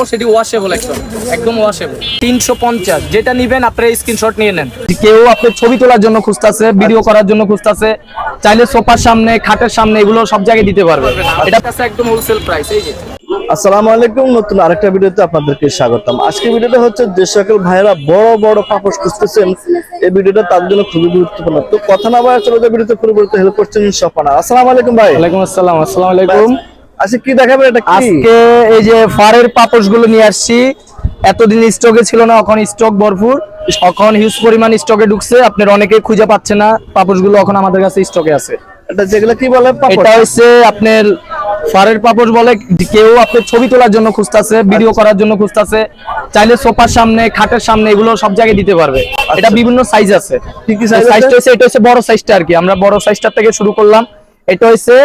পাপড় সেটি ওয়াশেবল একদম একদম ওয়াশেবল তিনশো পঞ্চাশ যেটা নিবেন আপনারা স্ক্রিনশট নিয়ে নেন। কেউ আপনার ছবি তোলার জন্য খুঁজতেছে ভিডিও করার জন্য খুঁজতেছে চাইলে সোফার সামনে খাটের সামনে এগুলো সব জায়গায় দিতে পারবে। এটা কাছে একদম হোলসেল প্রাইস এই যে। আসসালামু আলাইকুম নতুন আরেকটা ভিডিওতে আপনাদেরকে স্বাগতম। আজকে ভিডিওটা হচ্ছে যে সকল ভাইরা বড় বড় পাপোশ খুঁজতেছেন। এই ভিডিওটা তার জন্য খুবই গুরুত্বপূর্ণ। তো কথা না বলে চলে যায় ভিডিওতে পুরো পুরো হেল্প করছেন সপানা আসসালামু আলাইকুম ভাই। ওয়ালাইকুম আসসালাম আসসালামু আলাইকুম। আজকে কি দেখাবেন? এটা কি? আজকে এই যে ফারের পাপোশগুলো নিয়ে আসছি এতদিন স্টকে ছিল না এখন স্টক ভরপুর। এখন হিউজ পরিমাণ স্টকে ঢুকছে আপনার অনেকে খুঁজে পাচ্ছে না পাপোশগুলো এখন আমাদের কাছে স্টকে আছে। এটা যেগুলো কি বলে এটা হচ্ছে আপনার ফারের পাপোশ বলে কেউ আপনার ছবি তোলার জন্য খুঁজতেছে ভিডিও করার জন্য খুঁজতেছে চাইলে সোফার সামনে খাটের সামনে এগুলো সব জায়গায় দিতে পারবে। এটা বিভিন্ন সাইজ আছে। কি কি আছে? সাইজটা হচ্ছে এটা হচ্ছে বড় সাইজটা আর কি। আমরা বড় সাইজটা থেকে শুরু করলাম। এটা হচ্ছে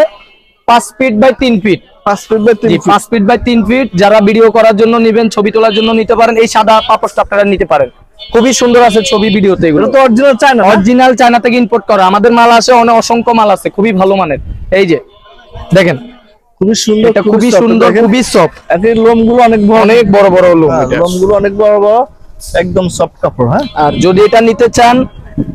পাঁচ ফিট বাই তিন ফিট পাঁচ ফিট বাই তিন পাঁচ ফিট বাই তিন ফিট যারা ভিডিও করার জন্য নিবেন ছবি তোলার জন্য নিতে পারেন এই সাদা পাপোশটা আপনারা নিতে পারেন। খুবই সুন্দর আছে ছবি ভিডিওতে এগুলো। তো অরিজিনাল চায় না? অরিজিনাল চায়না থেকে ইম্পোর্ট করা। আমাদের মাল আসে অনেক অসংখ্য মাল আছে খুবই ভালো মানের। এই যে দেখেন। খুবই সুন্দর এটা খুবই সুন্দর। খুবই সফট এর লোমগুলো অনেক বড়। অনেক বড় বড় লোম হ্যাঁ। লোমগুলো অনেক বড় বড় একদম সফট কাপড় হ্যাঁ। আর যদি এটা নিতে চান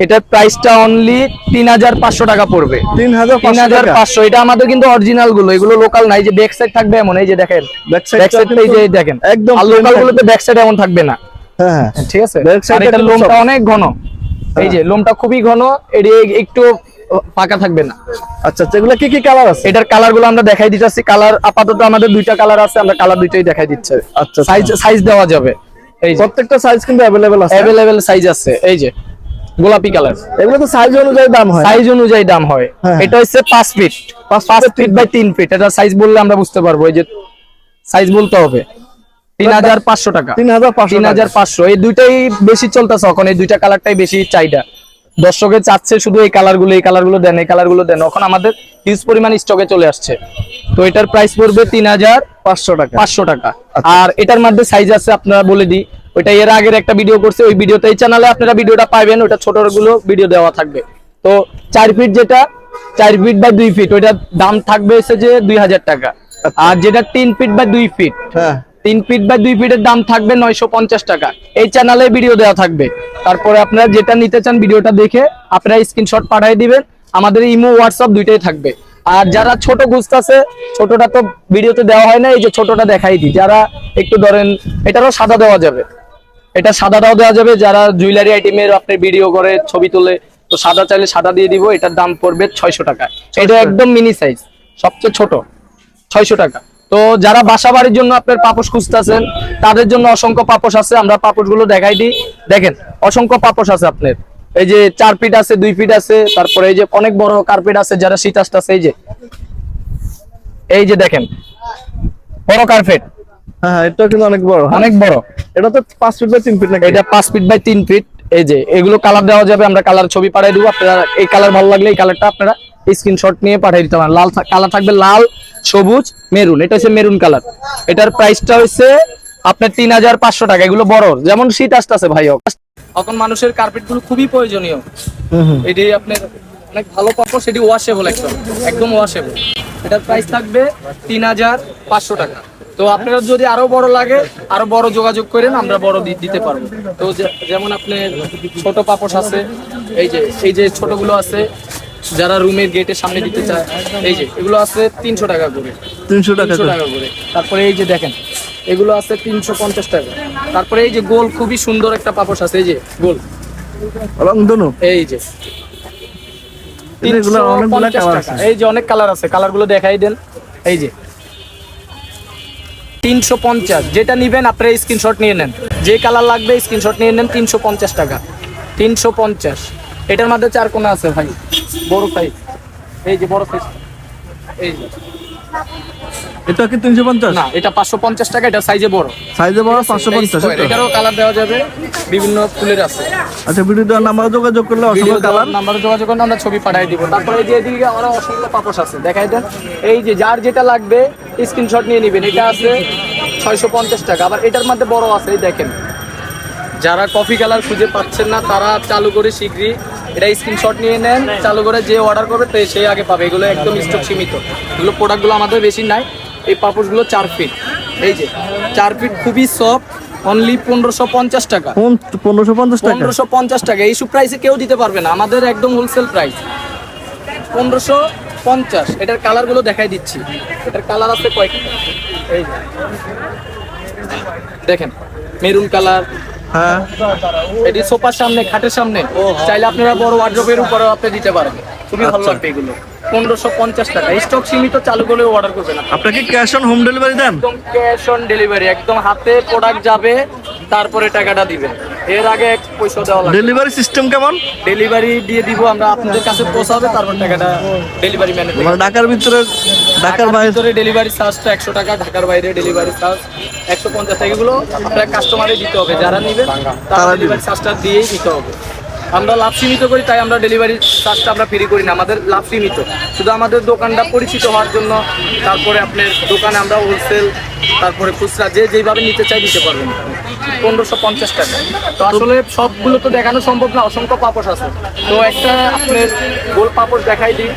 এটার প্রাইসটা অনলি তিন হাজার পাঁচশো টাকা পড়বে। তিন হাজার তিন হাজার পাঁচশো এটা আমাদের কিন্তু অরিজিনালগুলো এগুলো লোকাল নাই যে ব্যাক সাইড থাকবে এমন এই যে দেখেন ব্যাক টা সাইড এই যে দেখেন একদম আর লোকাল। গুলোতে ব্যাক সাইড এমন থাকবে না। হ্যাঁ হ্যাঁ। ঠিক আছে? আর এটা লোমটা অনেক ঘন এই যে লোমটা খুবই ঘন এটি একটু ফাঁকা থাকবে না। আচ্ছা যেগুলো কি কি কালার আছে? এটার কালারগুলো আমরা দেখাই দিতেছি কালার আপাতত আমাদের দুইটা কালার আছে আমরা কালার দুইটাই দেখাই দিচ্ছে। আচ্ছা সাইজ সাইজ দেওয়া যাবে এই প্রত্যেকটা সাইজ কিন্তু অ্যাভেলেবেল আছে। অ্যাভেলেবেল সাইজ আছে এই যে। গোলাপি কালার। এগুলো তো সাইজ অনুযায়ী দাম হয় সাইজ অনুযায়ী দাম হয়। হ্যাঁ। এটা হচ্ছে ফিট ফিট বাই ফিট এটা সাইজ বললে আমরা বুঝতে পারব। এই যে সাইজ বলতে হবে। টাকা। এই দুইটাই বেশি চলতেছে এখন। এই দুইটা কালারটাই বেশি চাহিদা। দর্শকে চাচ্ছে শুধু এই কালারগুলো এই কালারগুলো দেন এই কালারগুলো দেন। এখন আমাদের হিউজ পরিমাণ স্টকে চলে আসছে। তো এটার প্রাইস পড়বে তিন হাজার পাঁচশো টাকা। পাঁচশো টাকা। আর এটার মধ্যে সাইজ আছে আপনারা বলে দিই ওইটা এর আগের একটা ভিডিও করছে ওই ভিডিওতে এই চ্যানেলে আপনারা ভিডিওটা পাবেন ওটা ছোটগুলো ভিডিও দেওয়া থাকবে। তো চার ফিট যেটা চার ফিট বা দুই ফিট ওইটার দাম থাকবে হচ্ছে যে দুই হাজার টাকা। আর যেটা তিন ফিট বা দুই ফিট হ্যাঁ। তিন ফিট বা দুই ফিটের দাম থাকবে নয়শো পঞ্চাশ টাকা। এই চ্যানেলে ভিডিও দেওয়া থাকবে। তারপরে আপনারা যেটা নিতে চান ভিডিওটা দেখে আপনারা স্ক্রিনশট পাঠিয়ে দিবেন আমাদের ইমো হোয়াটসঅ্যাপ দুইটাই থাকবে। আর যারা ছোট খুঁজতেছে ছোটটা তো ভিডিওতে দেওয়া হয় না এই যে ছোটটা দেখাই দিই। যারা একটু ধরেন এটারও সাদা দেওয়া যাবে। এটা সাদাটাও দেওয়া যাবে যারা জুয়েলারি আইটেমের আপনি ভিডিও করে ছবি তোলে তো সাদা চাইলে সাদা দিয়ে দিব এটার দাম পড়বে ছয়শো টাকা। এটা একদম মিনি সাইজ সবচেয়ে ছোট ছয়শো টাকা। তো যারা বাসা বাড়ির জন্য আপনার পাপোশ খুঁজতেছেন তাদের জন্য অসংখ্য পাপোশ আছে আমরা পাপোশগুলো দেখাই দিই। দেখেন অসংখ্য পাপোশ আছে আপনার। এই যে চার ফিট আছে দুই ফিট আছে তারপরে এই যে অনেক বড় কার্পেট আছে যারা শীত আসতেছে এই যে এই যে দেখেন বড় কার্পেট হ্যাঁ হ্যাঁ, এটা কিন্তু অনেক বড় হ্যাঁ। অনেক বড়। এটা তো পাঁচ ফিট বাই তিন ফিট নাকি? এটা পাঁচ ফিট বাই তিন ফিট এই যে এগুলো কালার দেওয়া যাবে আমরা কালার ছবি পাঠিয়ে দেবো। আপনারা এই কালার ভালো লাগলে এই কালারটা আপনারা স্ক্রিনশট নিয়ে পাঠিয়ে দিতে পারেন। লাল কালার থাকবে লাল সবুজ মেরুন। এটা হচ্ছে মেরুন কালার এটার প্রাইসটা হচ্ছে আপনার তিন হাজার পাঁচশো টাকা। এগুলো বড় যেমন শীত আসতেছে ভাই এখন মানুষের কার্পেটগুলো খুবই প্রয়োজনীয়। এটি আপনার অনেক ভালো পাবো সেটি ওয়াশেবল একদম একদম ওয়াশেবল এটার প্রাইস থাকবে তিন হাজার পাঁচশো টাকা। তো আপনারা যদি আরও বড় লাগে আরও বড় যোগাযোগ করেন আমরা বড় দিতে পারব। তো যেমন আপনার ছোট পাপোশ আছে এই যে এই যে ছোটগুলো আছে যারা রুমের গেটের সামনে দিতে চায় এই যে এগুলো আছে তিনশো টাকা করে। তিনশো টাকা করে। টাকা করে। তারপরে এই যে দেখেন এগুলো আছে তিনশো পঞ্চাশ টাকা। তারপরে এই যে গোল খুবই সুন্দর একটা পাপোশ আছে এই যে গোল। এই যে। এগুলো অনেকগুলা 350 colour টাকা। আছে। এই যে অনেক কালার আছে কালারগুলো দেখাই দেন। এই যে। তিনশো পঞ্চাশ। যেটা নেবেন, আপনারা স্ক্রিনশট নিয়ে নেন। যে কালার লাগবে স্ক্রিনশট নিয়ে নেন, তিনশো পঞ্চাশ টাকা। তিনশো পঞ্চাশ। এটার মধ্যে চার কোনা আছে ভাই। বড় সাইজ এই যে বড় সাইজ এই যে। এটা কি তিনশো পঞ্চাশ? না এটা পাঁচশো পঞ্চাশ টাকা এটা সাইজে বড়। সাইজে বড় পাঁচশো পঞ্চাশ Square, এটারও কালার দেওয়া যাবে বিভিন্ন ফুলের আছে। আচ্ছা ভিডিও দেওয়ার নাম্বার যোগাযোগ করলে অসংখ্য কালার নাম্বারে যোগাযোগ করলে আমরা ছবি পাঠিয়ে দিব। তারপরে যে এদিকে আরও অসংখ্য পাপোশ আছে দেখাই দেন। এই যে যার যেটা লাগবে স্ক্রিনশট নিয়ে নেবেন। এটা আছে ছয়শো পঞ্চাশ টাকা আবার এটার মধ্যে বড় আছে এই দেখেন। যারা কফি কালার খুঁজে পাচ্ছেন না তারা চালু করে শীঘ্রই এটা স্ক্রিনশট নিয়ে নেন। চালু করে যে অর্ডার করবে সে আগে পাবে। এগুলো একদম স্টক সীমিত। এগুলো প্রোডাক্টগুলো আমাদের বেশি নাই। এই পাপোশগুলো চার ফিট এই যে চার ফিট খুবই সফট অনলি পনেরোশো পঞ্চাশ টাকা। পনেরোশো পঞ্চাশ টাকা? পনেরোশো পঞ্চাশ টাকা এইসব প্রাইসে কেউ দিতে পারবে না। আমাদের একদম হোলসেল প্রাইস পনেরোশো পঞ্চাশ এটার কালারগুলো দেখাই দিচ্ছি। এটার কালার আছে কয়েকটা এই। দেখেন মেরুন কালার হ্যাঁ। এটি সোফার সামনে খাটের সামনে। চাইলে আপনারা বড় ওয়ার্ড্রোপের উপরে আপনি দিতে পারেন খুবই ভালো আচ্ছা। লাগবে এগুলো। পনেরোশো পঞ্চাশ টাকা। স্টক সীমিত চালু করে অর্ডার করবেন আপনাকে ক্যাশ অন হোম ডেলিভারি দেন? একদম ক্যাশ অন ডেলিভারি একদম হাতে প্রোডাক্ট যাবে তারপরে টাকাটা দিবেন। এর আগে এক পয়সা দেওয়া লাগবে। ডেলিভারি সিস্টেম কেমন? ডেলিভারি দিয়ে দিব আমরা আপনাদের কাছে পৌঁছাবে তারপর টাকাটা ডেলিভারি ম্যানে মানে ঢাকার ভিতরে ঢাকার বাইরে ডেলিভারি চার্জটা একশো টাকা ঢাকার বাইরে ডেলিভারি চার্জ একশো পঞ্চাশ টাকা। এগুলো আপনার কাস্টমারে দিতে হবে। যারা নেবেন তারা তারা ডেলিভারি চার্জটা দিয়েই দিতে হবে। আমরা লাভ সীমিত করি, তাই আমরা ডেলিভারি চার্জটা আমরা ফ্রি করি না, আমাদের লাভ সীমিত। শুধু আমাদের দোকানটা পরিচিত হওয়ার জন্য, তারপরে আপনার দোকানে আমরা হোলসেল তারপরে খুচরা, যে যেভাবে নিতে চাই দিতে পারবেন। পনেরোশো পঞ্চাশ টাকা। তো আসলে সবগুলো তো দেখানো সম্ভব না, অসংখ্য পাপোশ আছে। তো একটা আপনার গোল পাপোশ দেখাই দিই।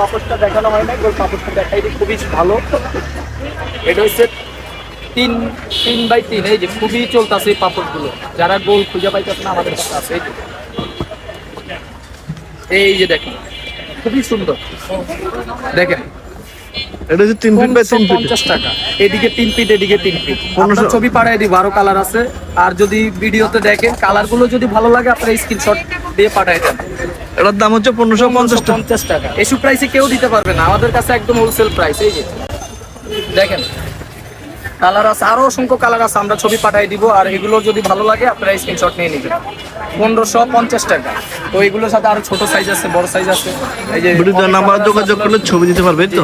পাপোশটা দেখানো হয় না গোল পাপোশটা দেখাই দিই, খুবই ভালো। এটা হচ্ছে তিন তিন বাই তিন, এই যে খুবই চলতেছে এই পাপড়গুলো যারা গোল খুঁজে পাইতেছে না আমাদের কাছে আছে এই যে দেখেন খুবই সুন্দর। দেখেন এটা হচ্ছে তিন ফিট বাই তিন ফিট পঞ্চাশ টাকা। এদিকে তিন ফিট এদিকে তিন ফিট ছবি পাঠাই দিই বারো কালার আছে। আর যদি ভিডিওতে দেখেন কালারগুলো যদি ভালো লাগে আপনারা স্ক্রিনশট দিয়ে পাঠাই দেন। এটার দাম হচ্ছে পনেরোশো পঞ্চাশ পঞ্চাশ টাকা। এসব প্রাইসে কেউ দিতে পারবে না। আমাদের কাছে একদম হোলসেল প্রাইস এই যে। দেখেন কালার আছে, আরও অসংখ্য কালার আছে, আমরা ছবি পাঠাই দিব, আর এগুলো যদি ভালো লাগে, আপনারা স্ক্রিনশট নিয়ে নিবেন। পনেরোশো পঞ্চাশ টাকা। তো এগুলোর সাথে আরও ছোট সাইজ আছে, বড় সাইজ আছে। এই যে যোগাযোগ করলে ছবি দিতে পারবে তো?